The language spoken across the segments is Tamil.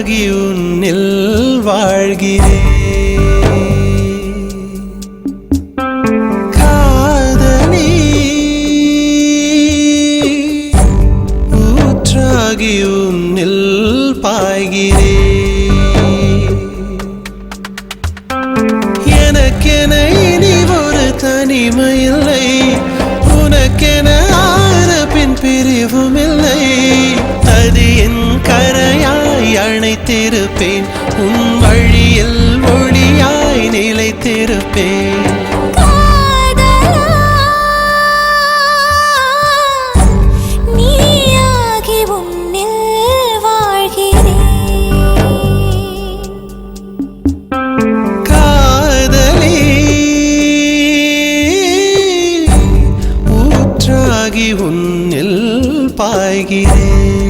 ஆகி உன்னில் வாழ்கிறே. காதலி ஊற்றாகி உன்னில் பாய்கிறே. எனக்கென இனி ஒரு தனிமையில்லை. உனக்கென ஆறு பின் பிரிவும் இல்லை அது என் கரையாய் அணைத்திருப்பேன் உன் வழியில் ஒளியாய் நிலைத்திருப்பேன். உன்னில் பாய்கிறேன்.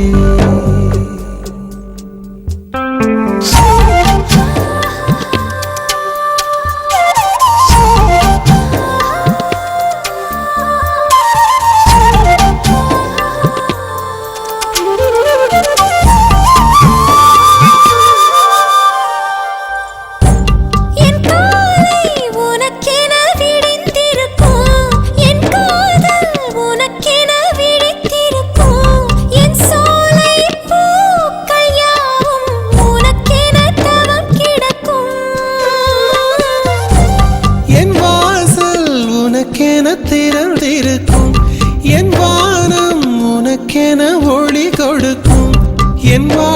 என்